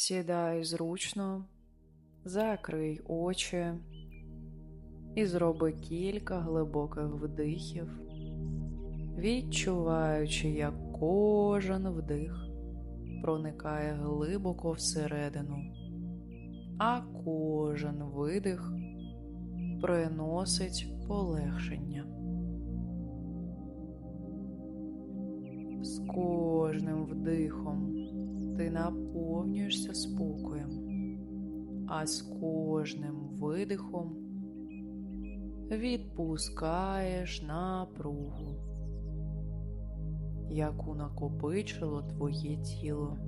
Сідай зручно, закрий очі і зроби кілька глибоких вдихів, відчуваючи, як кожен вдих проникає глибоко всередину, а кожен видих приносить полегшення. З кожним вдихом ти наповнюєшся спокоєм, а з кожним видихом відпускаєш напругу, яку накопичило твоє тіло.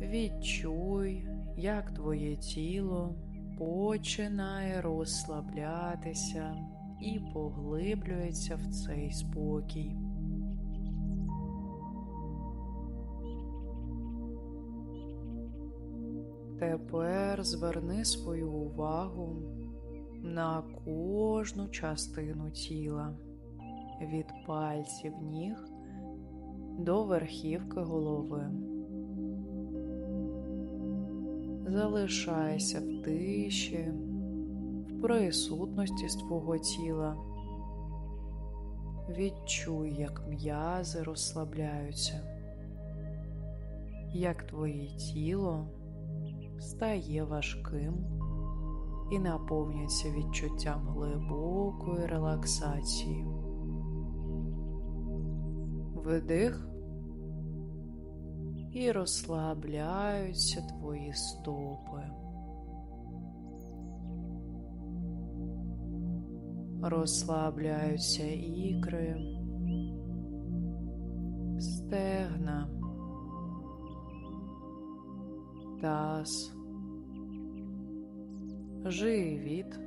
Відчуй, як твоє тіло починає розслаблятися і поглиблюється в цей спокій. Тепер зверни свою увагу на кожну частину тіла від пальців ніг до верхівки голови. Залишайся в тиші, присутності з твого тіла. Відчуй, як м'язи розслабляються, як твоє тіло стає важким і наповнюється відчуттям глибокої релаксації. Вдих і розслабляються твої стопи. Розслабляються ікри, стегна, таз, живіт,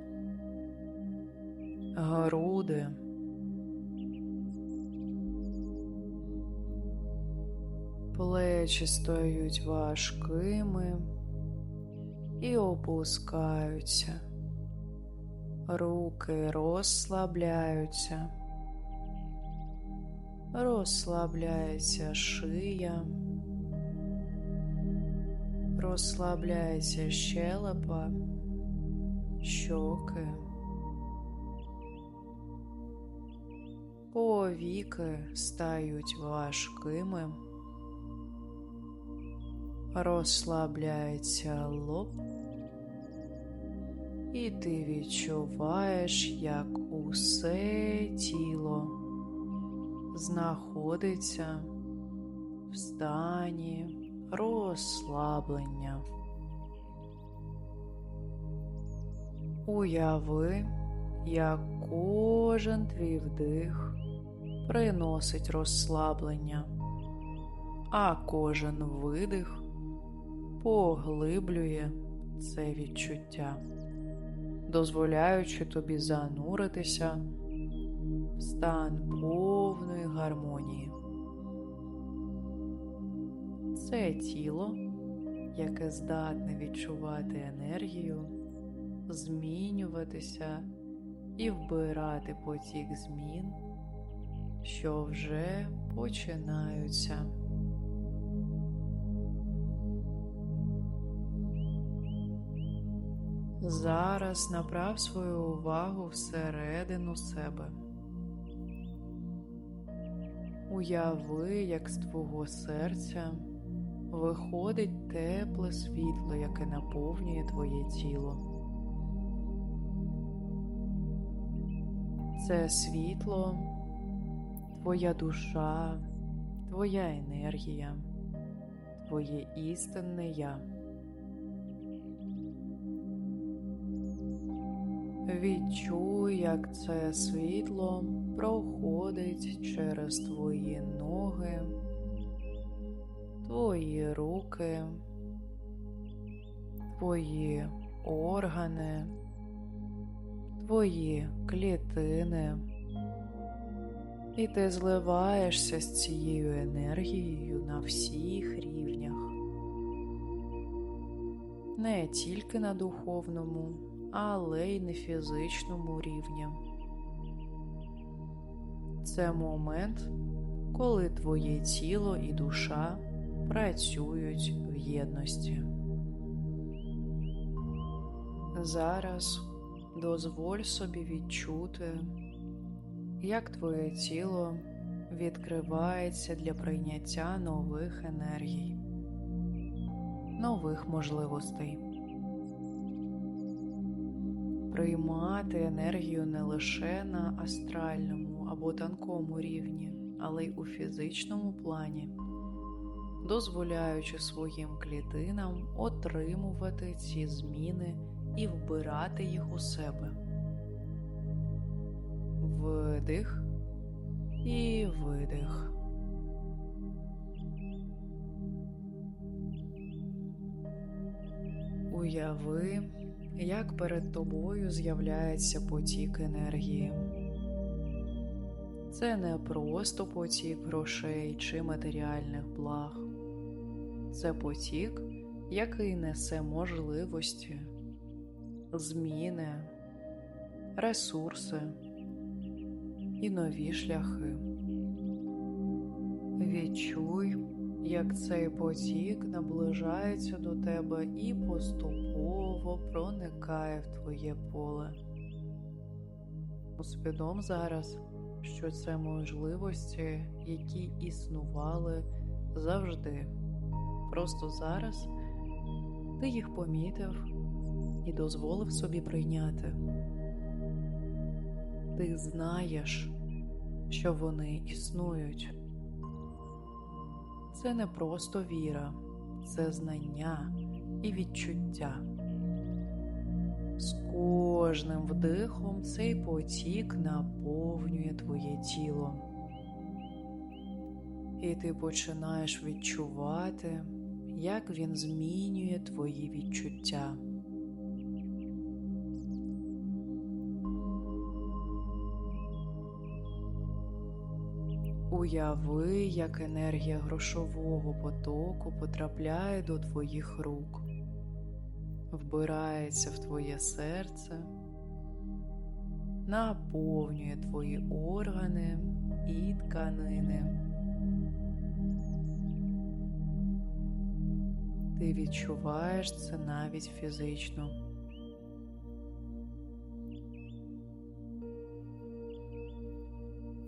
груди. Плечі стають важкими і опускаються, руки розслабляються, розслабляється шия, розслабляється щелепа, щоки, повіки стають важкими. Розслабляється лоб, і ти відчуваєш, як усе тіло знаходиться в стані розслаблення. Уяви, як кожен твій вдих приносить розслаблення, а кожен видих поглиблює це відчуття, дозволяючи тобі зануритися в стан повної гармонії. Це тіло, яке здатне відчувати енергію, змінюватися і вбирати потік змін, що вже починаються. Зараз направ свою увагу всередину себе. Уяви, як з твого серця виходить тепле світло, яке наповнює твоє тіло. Це світло, твоя душа, твоя енергія, твоє істинне я. Відчуй, як це світло проходить через твої ноги, твої руки, твої органи, твої клітини, і ти зливаєшся з цією енергією на всіх рівнях, не тільки на духовному але й на фізичному рівні. Це момент, коли твоє тіло і душа працюють в єдності. Зараз дозволь собі відчути, як твоє тіло відкривається для прийняття нових енергій, нових можливостей. Приймати енергію не лише на астральному або тонкому рівні, але й у фізичному плані, дозволяючи своїм клітинам отримувати ці зміни і вбирати їх у себе. Вдих і видих. Уяви, як перед тобою з'являється потік енергії. Це не просто потік грошей чи матеріальних благ, це потік, який несе можливості, зміни, ресурси і нові шляхи. Відчуй, як цей потік наближається до тебе і поступово проникає в твоє поле. Усвідом зараз, що це можливості, які існували завжди. Просто зараз ти їх помітив і дозволив собі прийняти. Ти знаєш, що вони існують. Це не просто віра, це знання і відчуття. З кожним вдихом цей потік наповнює твоє тіло, і ти починаєш відчувати, як він змінює твої відчуття. Уяви, як енергія грошового потоку потрапляє до твоїх рук, вбирається в твоє серце, наповнює твої органи і тканини. Ти відчуваєш це навіть фізично.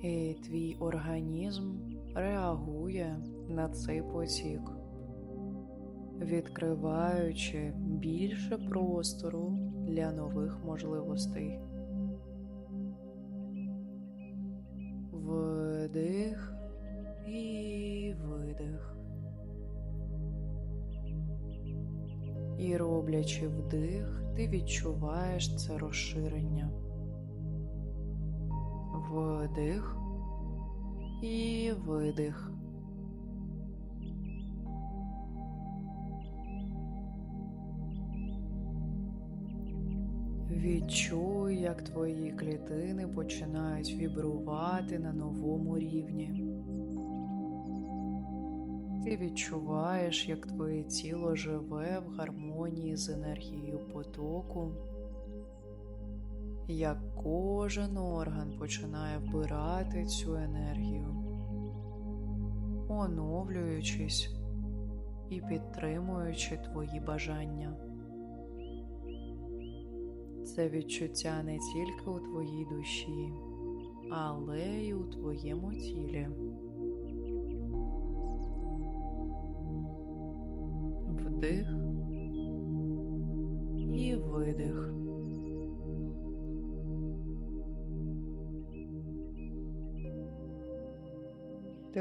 І твій організм реагує на цей потік, відкриваючи більше простору для нових можливостей. Вдих і видих. І роблячи вдих, ти відчуваєш це розширення. Вдих і видих. Відчуй, як твої клітини починають вібрувати на новому рівні. Ти відчуваєш, як твоє тіло живе в гармонії з енергією потоку як кожен орган починає вбирати цю енергію, оновлюючись і підтримуючи твої бажання. Це відчуття не тільки у твоїй душі, але й у твоєму тілі.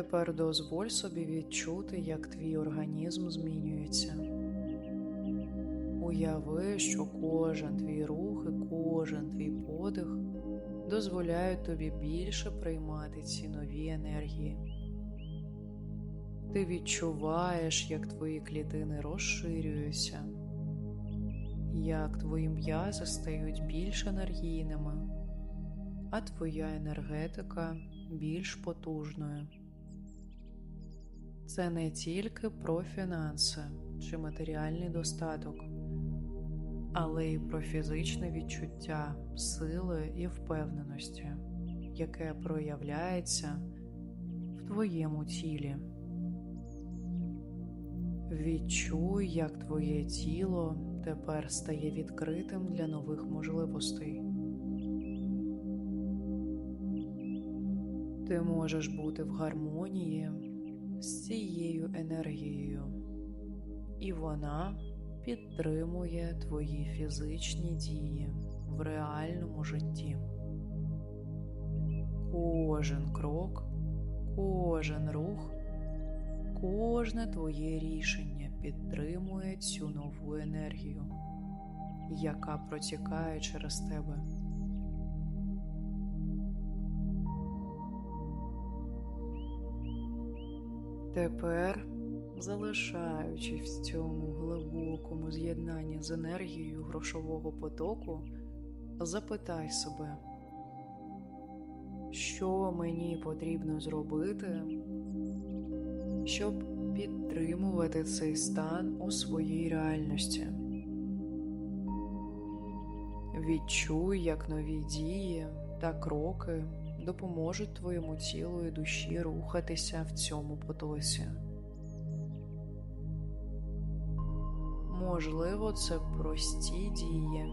Тепер дозволь собі відчути, як твій організм змінюється. Уяви, що кожен твій рух і кожен твій подих дозволяють тобі більше приймати ці нові енергії. Ти відчуваєш, як твої клітини розширюються, як твої м'язи стають більш енергійними, а твоя енергетика більш потужною. Це не тільки про фінанси чи матеріальний достаток, але й про фізичне відчуття, сили і впевненості, яке проявляється в твоєму тілі. Відчуй, як твоє тіло тепер стає відкритим для нових можливостей. Ти можеш бути в гармонії з цією енергією, і вона підтримує твої фізичні дії в реальному житті. Кожен крок, кожен рух, кожне твоє рішення підтримує цю нову енергію, яка протікає через тебе. Тепер, залишаючись в цьому глибокому з'єднанні з енергією грошового потоку, запитай себе, що мені потрібно зробити, щоб підтримувати цей стан у своїй реальності. Відчуй, як нові дії та кроки допоможуть твоєму тілу і душі рухатися в цьому потоці. Можливо, це прості дії,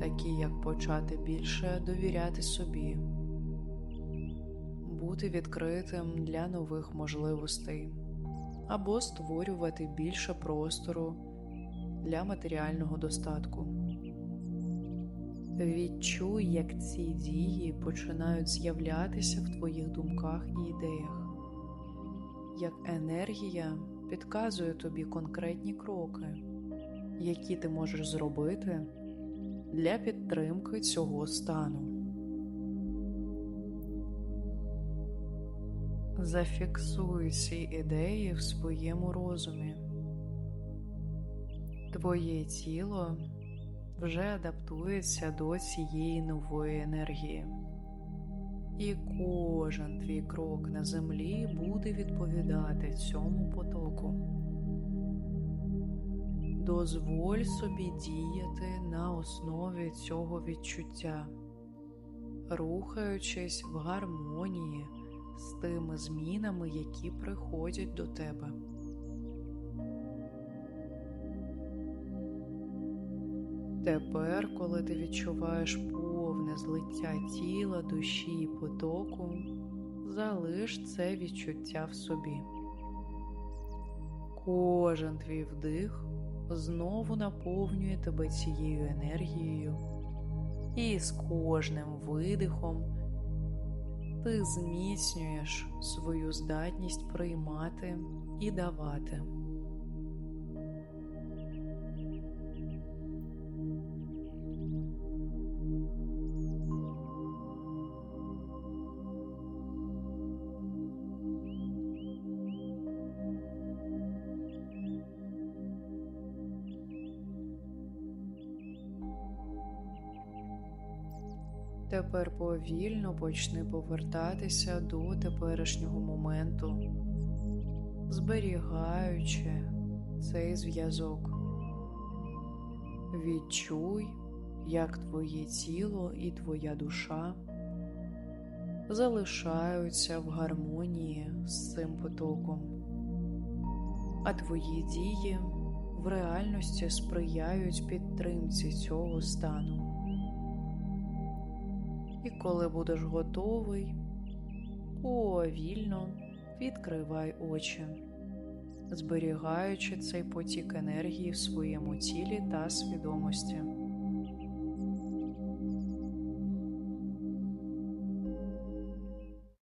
такі як почати більше довіряти собі, бути відкритим для нових можливостей або створювати більше простору для матеріального достатку. Відчуй, як ці дії починають з'являтися в твоїх думках і ідеях, як енергія підказує тобі конкретні кроки, які ти можеш зробити для підтримки цього стану. Зафіксуй ці ідеї в своєму розумі. Твоє тіло вже адаптується до цієї нової енергії. І кожен твій крок на землі буде відповідати цьому потоку. Дозволь собі діяти на основі цього відчуття, рухаючись в гармонії з тими змінами, які приходять до тебе. Тепер, коли ти відчуваєш повне злиття тіла, душі і потоку, залиш це відчуття в собі. Кожен твій вдих знову наповнює тебе цією енергією, і з кожним видихом ти зміцнюєш свою здатність приймати і давати. Тепер повільно почни повертатися до теперішнього моменту, зберігаючи цей зв'язок. Відчуй, як твоє тіло і твоя душа залишаються в гармонії з цим потоком, а твої дії в реальності сприяють підтримці цього стану. І коли будеш готовий, повільно відкривай очі, зберігаючи цей потік енергії в своєму тілі та свідомості.